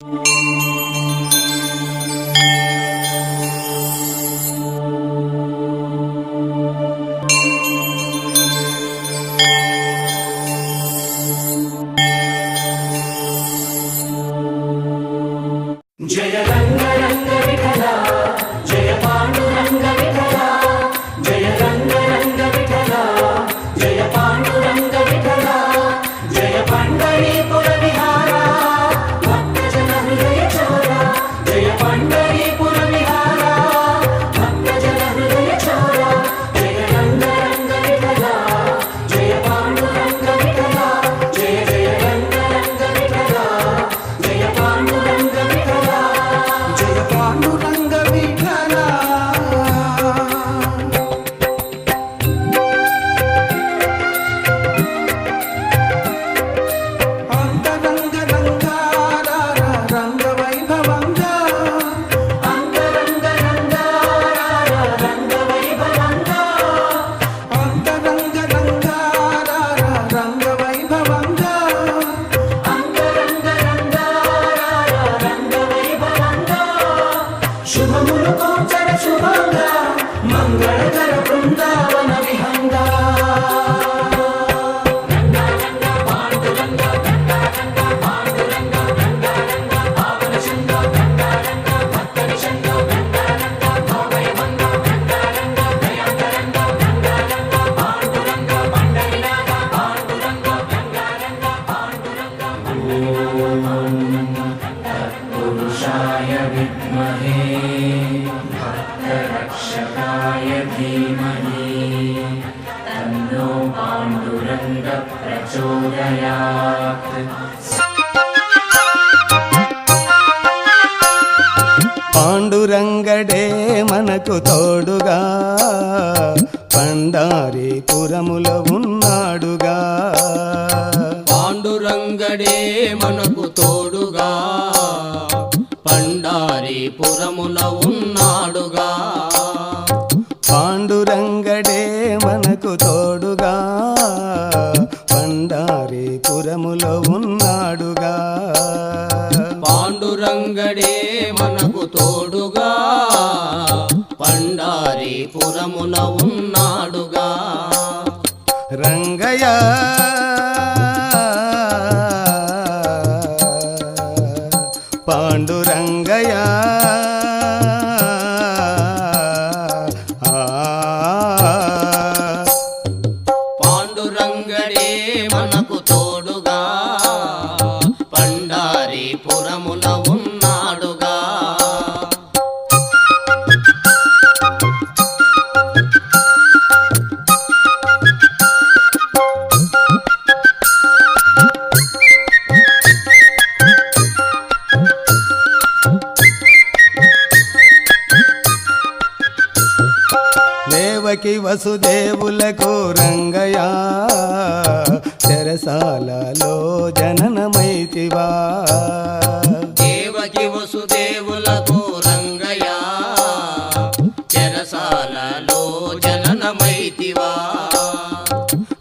జయ प्रचोदयात् పాండురంగడే మనకు తోడుగా పండారి పురములో ఉన్నాడుగా పాండురంగడే మనకు తోడుగా పండారి పురమున ఉన్నాడుగా పాండురంగడే పాండురంగడే మనకు తోడుగా పండారి పురమున ఉన్నాడుగా. రంగయ్య దేవకి వసుదేవులకు రంగయా చెరసాలలో జననమైతివా దేవకి వసుదేవులకు రంగయా చెరసాలలో జననమైతివా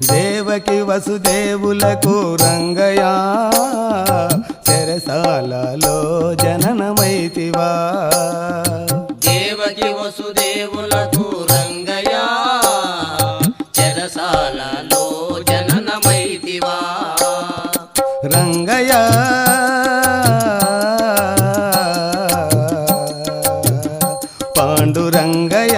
దేవకి వసుదేవులకు రంగయా చెరసాలలో జననమైతివా దేవకి వసుదేవులకు పాండురంగయ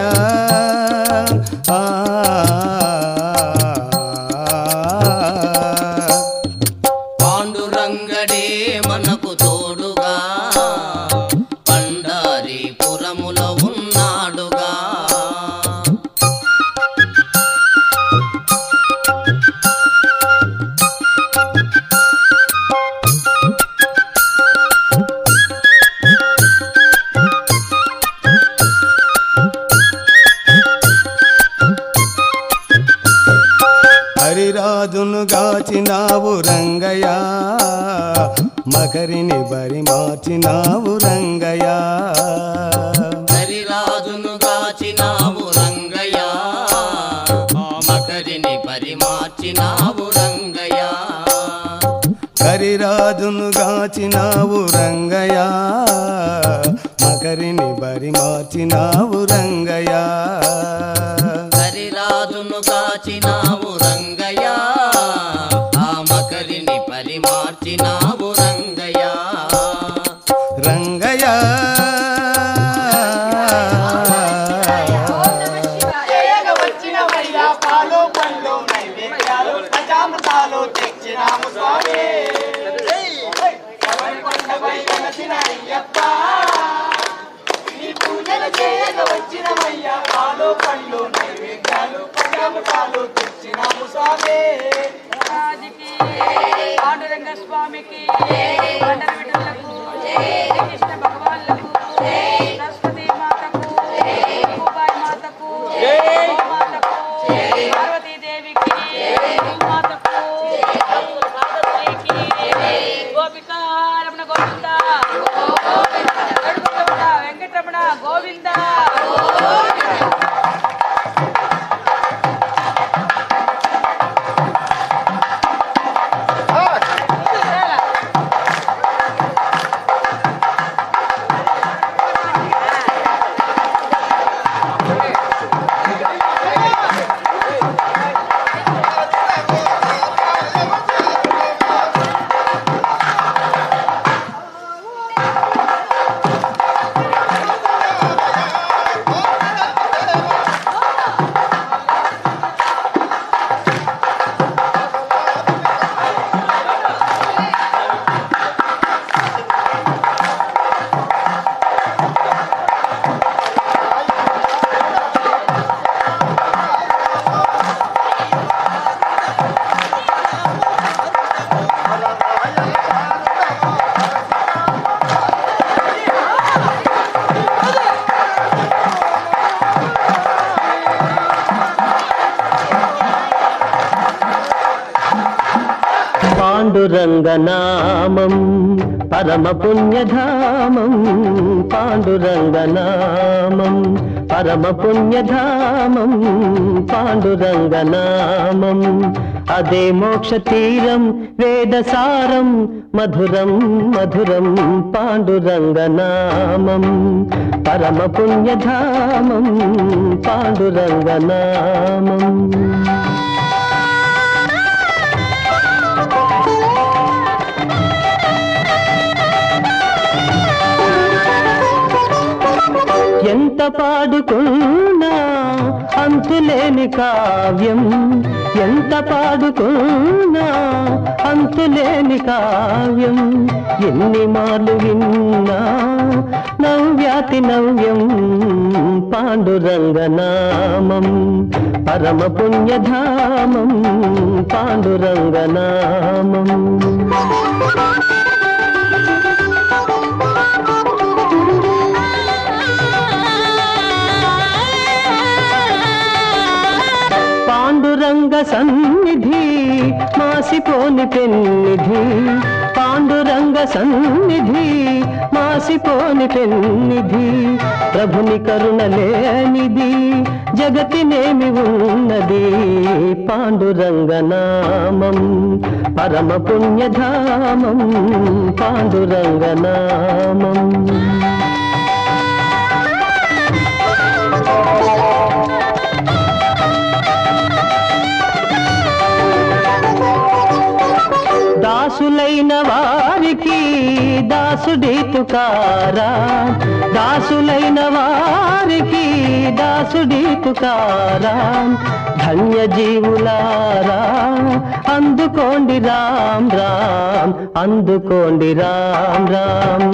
హరిరాజును గాచినావు రంగయ్య. మకరిని బరి మార్చినావు రంగయ్య. హరిరాజును గాచినావు రంగయ్య. మకరిని పరిమార్చినావు రంగయ్య. హరిరాజు రాజును గాచినావు రంగయ్య. మకరిని బరి మార్చినావు రంగయ్య. పంచామృతాలు తెచ్చినాము స్వామి. రాజుకి పాండురంగ స్వామికి కృష్ణ భగవాన్లకు పాండురంగనామం పరమ పుణ్యధామం పాండురంగనామం పరమ పుణ్యధామం పాండురంగనామం అదే మోక్ష తీరం వేదసారం. మధురం మధురం పాండురంగనామం. పరమ పుణ్యధామం పాండురంగనామం. ఎంత పాడుకున్నా అంతులేని కావ్యం ఎంత పాడుకున్నా అంతులేని కావ్యం ఎన్ని మార్లు విన్నా నవ్యాతి నవ్యం పాండురంగనామం పరమ పుణ్యధామం పాండురంగనామం సన్నిధి మాసిపోని పెన్నిధి. పాండురంగ సన్నిధి మాసిపోని పెన్నిధి. ప్రభుని కరుణ లేనిది జగతినేమి ఉన్నది. పాండురంగనామం పరమ పుణ్యధామం పాండురంగ నామం. దాసుడి తుకారా దాసులైన వారికి దాసుడి తుకారా ధన్య జీవులారా అందుకోండి రామ్ రామ్ అందుకోండి రామ్ రామ్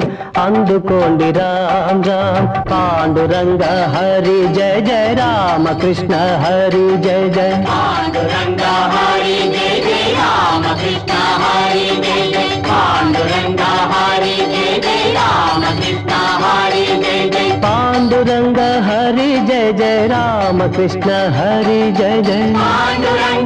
అందుకోండి రామ్ రామ్. పాండురంగ హరి జయ జయ రామకృష్ణ హరి జయ జయ. జయ రామ కృష్ణ హరి జయ